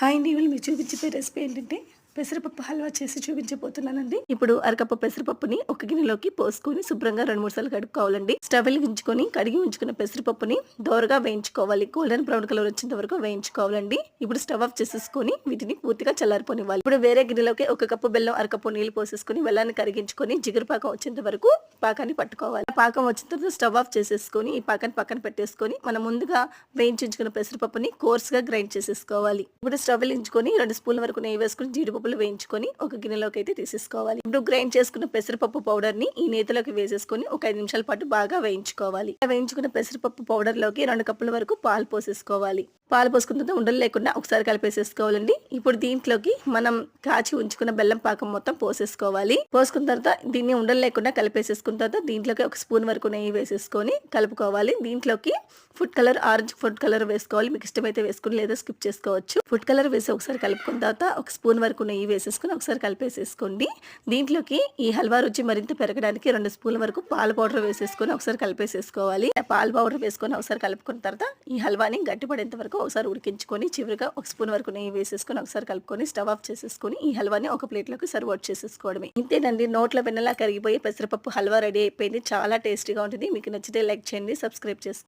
Hi అండి ఇవాళ మీరు చూపించే రెసిపీ ఏంటంటే పెసరపప్పు హల్వా చేసి చూపించబోతున్నానండి. ఇప్పుడు అరకప్పు పెసరపప్పుని ఒక గిన్నెలోకి పోసుకొని శుభ్రంగా రెండు మూడు సార్లు కడుక్కోవాలండి. స్టవ్ వెలిగించుకొని కడిగి ఉంచుకున్న పెసరపప్పుని దోరగా వేయించుకోవాలి. గోల్డెన్ బ్రౌన్ కలర్ వచ్చేంత వరకు వేయించుకోవాలండి. ఇప్పుడు స్టవ్ ఆఫ్ చేసేసుకొని వీటిని పూర్తిగా చల్లారిపోనివ్వాలి. ఇప్పుడు వేరే గిన్నెలోకి ఒక కప్పు బెల్లం అరకప్పు నీళ్ళు పోసేసుకొని బెల్లాన్ని కరిగించుకొని జిగురు పాకం వచ్చేంత వరకు పాకాన్ని పట్టుకోవాలి. పాకం వచ్చిన తర్వాత స్టవ్ ఆఫ్ చేసేసుకొని ఈ పాకాన్ని పక్కన పెట్టేసుకొని మనం ముందుగా వేయించుకున్న పెసరపప్పుని కోర్స్గా గ్రైండ్ చేసేసుకోవాలి. ఇప్పుడు స్టవ్ వెలిగించుకొని రెండు స్పూన్ల వరకు నెయ్యి వేసుకొని జీడిపప్పులు వేయించుకొని ఒక గిన్నెలోకి అయితే తీసేసుకోవాలి. ఇప్పుడు గ్రైండ్ చేసుకున్న పెసరపప్పు పౌడర్ని ఈ నేతలోకి వేసేసుకొని ఒక ఐదు నిమిషాల పాటు బాగా వేయించుకోవాలి. వేయించుకున్న పెసరపప్పు పౌడర్లోకి రెండు కప్పుల వరకు పాలు పోసేసుకోవాలి. పాలు పోసుకున్న తర్వాత ఉండలు లేకుండా ఒకసారి కలిపేసేసుకోవాలండి. ఇప్పుడు దీంట్లోకి మనం కాచి ఉంచుకున్న బెల్లం పాకం మొత్తం పోసేసుకోవాలి. పోసుకున్న తర్వాత దీన్ని ఉండలు లేకుండా కలిపేసేసుకున్న తర్వాత దీంట్లోకి ఒక స్పూన్ వరకు నెయ్యి వేసేసుకొని కలుపుకోవాలి. దీంట్లోకి food colour orange food colour వేసుకోవాలి. మీకు ఇష్టమైతే వేసుకుని లేదా స్కిప్ చేసుకోవచ్చు. ఫుడ్ కలర్ వేసి ఒకసారి కలుపుకున్న తర్వాత ఒక స్పూన్ వరకు నెయ్యి వేసేసుకుని ఒకసారి కలిపేసేసుకోండి. దీంట్లోకి ఈ హల్వా రుచి మరింత పెరగడానికి రెండు స్పూన్ల వరకు పాల పౌడర్ వేసేసుకొని ఒకసారి కలిపేసేసుకోవాలి. ఆ పాల పౌడర్ వేసుకొని ఒకసారి కలుపుకున్న తర్వాత ఈ హల్వాని గట్టిపడేంత వరకు ఒకసారి ఉడికించుకొని చివరిగా ఒక స్పూన్ వరకు నెయ్యి వేసేసుకొని ఒకసారి కలుపుకొని స్టవ్ ఆఫ్ చేసేసుకొని ఈ హల్వాని ఒక ప్లేట్లోకి సర్వ్ అవుట్ చేసేసుకోవడమే. ఇంతేనండి నోట్ల వెన్నలా కరిగిపోయి పెసరపప్పు హల్వా రెడీ అయిపోయింది. చాలా టేస్టీగా ఉంటుంది. మీకు నచ్చితే లైక్ చేయండి సబ్స్క్రైబ్ చేసుకోండి.